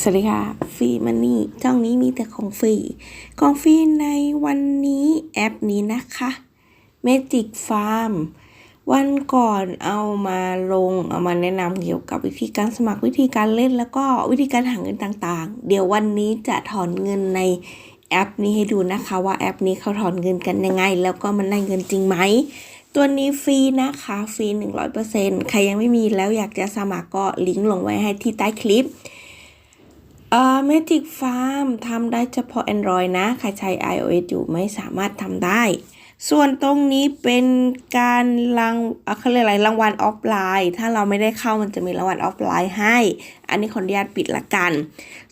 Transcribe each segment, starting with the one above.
สวัสดีค่ะฟรีมันนี่ช่องนี้มีแต่ของฟรีของฟรีในวันนี้แอปนี้นะคะ Magic Farm วันก่อนเอามาลง เอามาแนะนำเกี่ยวกับวิธีการสมัครวิธีการเล่นแล้วก็วิธีการหาเงินต่างๆ เดี๋ยววันนี้จะถอนเงินในแอปนี้ให้ดูนะคะว่าแอปนี้เขาถอนเงินกันยังไง แล้วก็มันได้เงินจริงไหมตัวนี้ฟรีนะคะฟรี100%ใครยังไม่มีแล้วอยากจะสมัครก็ลิงก์ลงไว้ให้ที่ใต้คลิป เอ่อ Magic Farm ทำได้เฉพาะ Android นะ ใครใช้ iOS อยู่ไม่สามารถทำได้ ส่วนตรงนี้เป็นการรางเขาเรียกอะไรรางวัลออฟไลน์ ถ้าเราไม่ได้เข้ามันจะมีรางวัลออฟไลน์ให้ อันนี้ขออนุญาตปิดละกัน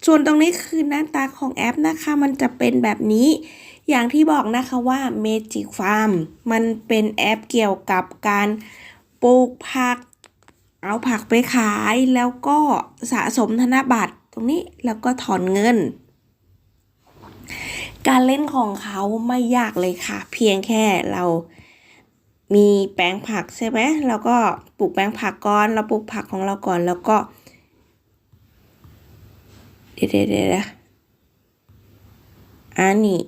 ส่วนตรงนี้คือหน้าตาของแอปนะคะ มันจะเป็นแบบนี้ อย่างที่บอกนะคะว่า Magic Farm มันเป็นแอปเกี่ยวกับการปลูกผัก เอาผักไปขายแล้วก็สะสมธนบัตร ตรงนี้แล้วก็ถอนเงิน การเล่นของเขาไม่ยากเลยค่ะ เพียงแค่เรามีแปลงผักใช่ไหมเราก็ปลูกแปลงผักก่อน เราปลูกผักของเราก่อนแล้วก็ เดี๋ยวเดี๋ยวนะอันนี้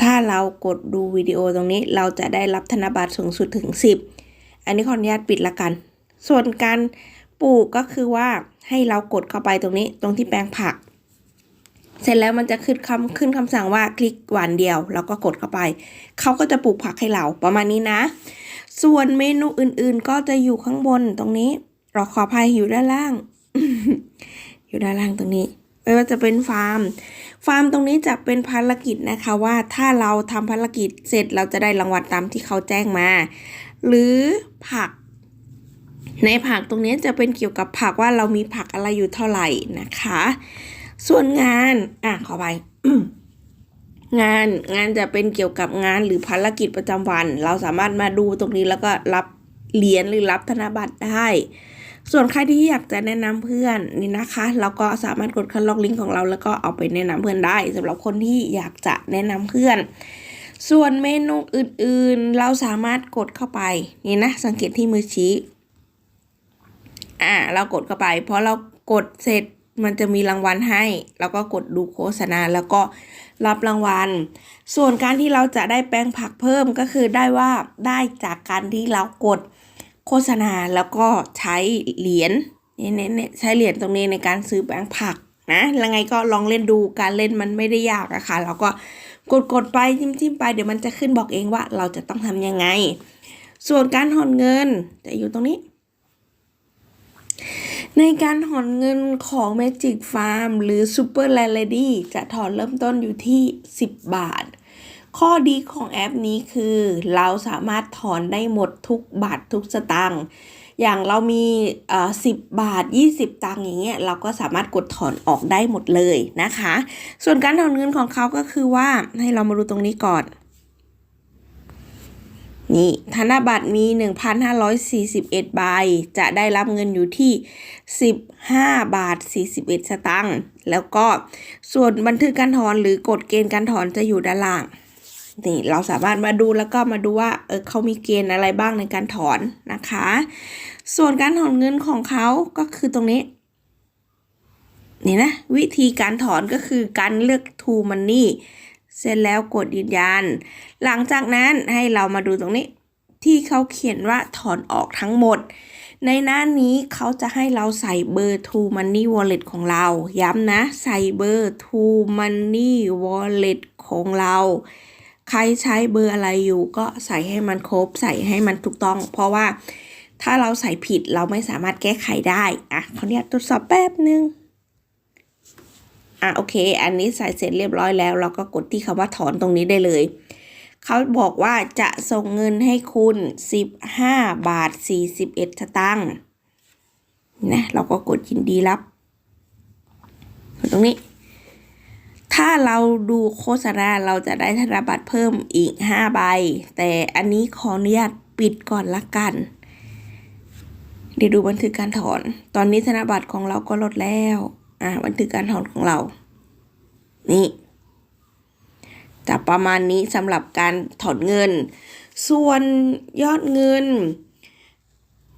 ถ้าเรากดดูวิดีโอตรงนี้เราจะได้รับธนบัตรสูงสุดถึง 10 อันนี้ขออนุญาตปิดละกัน ส่วนการ ปลูกก็คือว่าให้เรากดเข้าไปตรงนี้ตรงที่แปลงผัก เสร็จแล้วมันจะขึ้นคำขึ้นคำสั่งว่าคลิกหวานเดียวแล้วก็กดเข้าไป เขาก็จะปลูกผักให้เราประมาณนี้นะ ส่วนเมนูอื่นๆ ก็จะอยู่ข้างบนตรงนี้เรอขออภัยอยู่ด้านล่าง อยู่ด้านล่างตรงนี้ ไม่ว่าจะเป็นฟาร์ม ฟาร์มตรงนี้จะเป็นภารกิจนะคะว่าถ้าเราทำภารกิจเสร็จเราจะได้รางวัลตามที่เขาแจ้งมา หรือผัก ในผักตรงนี้จะเป็นเกี่ยวกับผักว่าเรามีผักอะไรอยู่เท่าไหร่นะคะ ส่วนงานอะขอไปงานงานจะเป็นเกี่ยวกับงานหรือภารกิจประจำวัน เราสามารถมาดูตรงนี้แล้วก็รับเหรียญหรือรับธนบัตรได้ ส่วนใครที่อยากจะแนะนำเพื่อนนี่นะคะเราก็สามารถกดคัดลอกลิงก์ของเราแล้วก็เอาไปแนะนำเพื่อนได้สำหรับคนที่อยากจะแนะนำเพื่อน ส่วนเมนูอื่นๆ เราสามารถกดเข้าไปนี่นะสังเกตที่มือชี้ อ่าเรากดเข้าไปเพราะเรากดเสร็จมันจะมีรางวัลให้แล้วก็กดดูโฆษณาแล้วก็รับรางวัล ส่วนการที่เราจะได้แปลงผักเพิ่มก็คือได้ว่าได้จากการที่เรากดโฆษณาแล้วก็ใช้เหรียญเนี่ยเนใช้เหรียญตรงนี้ในการซื้อแปลงผักนะแล้วไงก็ลองเล่นดูการเล่นมันไม่ได้ยากอะค่ะเราก็กดกดไปจิ้มจิ้มไปเดี๋ยวมันจะขึ้นบอกเองว่าเราจะต้องทำยังไง ส่วนการถอนเงินจะอยู่ตรงนี้ ในการถอนเงินของ Magic Farm หรือ Super l a l a d y จะถอนเริ่มต้นอยู่ที่ 10 บาท ข้อดีของแอปนี้คือ เราสามารถถอนได้หมดทุกบาททุกสตางค์อย่างเรามีเอ่อ10บาท 20 ตังค์อย่างเงี้ยเราก็สามารถกดถอนออกได้หมดเลยนะคะ ส่วนการถอนเงินของเขาก็คือว่าให้เรามาดูตรงนี้ก่อน นี่ธนบัตรมี 1,541 ใบ จะได้รับเงินอยู่ที่ 15 บาท 41 สตางค์ แล้วก็ส่วนบันทึกการถอนหรือกฎเกณฑ์การถอนจะอยู่ด้านล่าง นี่เราสามารถมาดูแล้วก็มาดูว่าเออเขามีเกณฑ์อะไรบ้างในการถอนนะคะ ส่วนการถอนเงินของเขาก็คือตรงนี้นี่นะวิธีการถอนก็คือการเลือก to money เสร็จแล้วกดยืนยัน หลังจากนั้นให้เรามาดูตรงนี้ที่เขาเขียนว่าถอนออกทั้งหมด ในหน้านี้เขาจะให้เราใส่เบอร์ to money wallet ของเรา ย้ำนะ ใส่เบอร์ to money wallet ของเรา ใครใช้เบอร์อะไรอยู่ก็ใส่ให้มันครบ ใส่ให้มันถูกต้อง เพราะว่าถ้าเราใส่ผิดเราไม่สามารถแก้ไขได้ อะเขาเนี่ยตรวจสอบแป๊บนึง อะโอเค อันนี้ใส่เสร็จเรียบร้อยแล้ว เราก็กดที่คำว่าถอนตรงนี้ได้เลยเขาบอกว่าจะส่งเงินให้คุณ 15 บาท 41สตางค์นะเราก็กดยินดีรับ ตรงนี้ ถ้าเราดูโฆษณาเราจะได้ธนบัตรเพิ่มอีก 5 ใบ แต่อันนี้ขออนุญาตปิดก่อนละกัน เดี๋ยวดูบันทึกการถอน ตอนนี้ธนบัตรของเราก็ลดแล้ว อ่าบันทึกการถอนของเรา นี่จะประมาณนี้สำหรับการถอนเงิน ส่วนยอดเงิน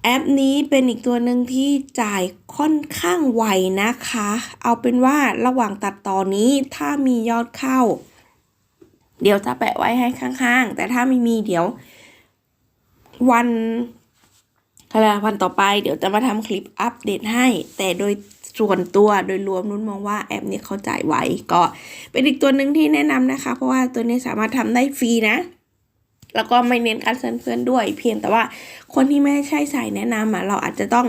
แอปนี้เป็นอีกตัวหนึ่งที่จ่ายค่อนข้างไวนะคะ เอาเป็นว่าระหว่างตัดต่อนี้ถ้ามียอดเข้า เดี๋ยวจะแปะไว้ให้ข้างๆ แต่ถ้าไม่มีเดี๋ยว วันอะไรวันต่อไปเดี๋ยวจะมาทำคลิปอัปเดตให้ แต่โดย ส่วนตัวโดยรวมนุ่นมองว่าแอปนี้เขาจ่ายไวก็เป็นอีกตัวหนึ่งที่แนะนำนะคะ เพราะว่าตัวนี้สามารถทำได้ฟรีนะแล้วก็ไม่เน้นการเซิร์นเพื่อนด้วย เพียงแต่ว่าคนที่ไม่ใช่สายแนะนำอะเราอาจจะต้อง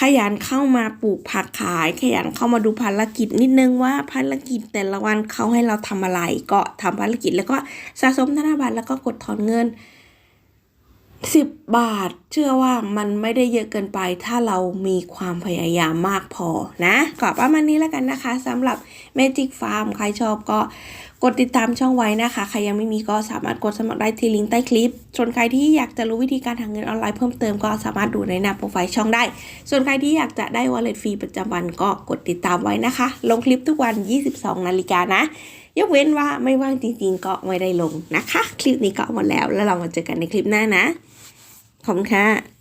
ขยันเข้ามาปลูกผักขาย ขยันเข้ามาดูภารกิจนิดนึงว่าภารกิจแต่ละวันเขาให้เราทำอะไร ก็ทำภารกิจแล้วก็สะสมธนบัตรแล้วก็กดถอนเงิน สิบบาท เชื่อว่ามันไม่ได้เยอะเกินไป ถ้าเรามีความพยายามมากพอนะก็ประมาณนี้แล้วกันนะคะสำหรับ Magic Farm ใครชอบก็กดติดตามช่องไว้นะคะ ใครยังไม่มีก็สามารถกดสมัครได้ที่ลิงก์ใต้คลิป ส่วนใครที่อยากจะรู้วิธีการหาเงินออนไลน์เพิ่มเติมก็สามารถดูในหน้าโปรไฟล์ช่องได้ ส่วนใครที่อยากจะได้ wallet ฟรีประจำวันก็กดติดตามไว้นะคะ ลงคลิปทุกวัน 22 นาฬิกานะ ยกเว้นว่าไม่ว่างจริงๆก็ไม่ได้ลงนะคะ คลิปนี้ก็หมดแล้ว แล้วเรามาเจอกันในคลิปหน้านะ ขอบคุณค่ะ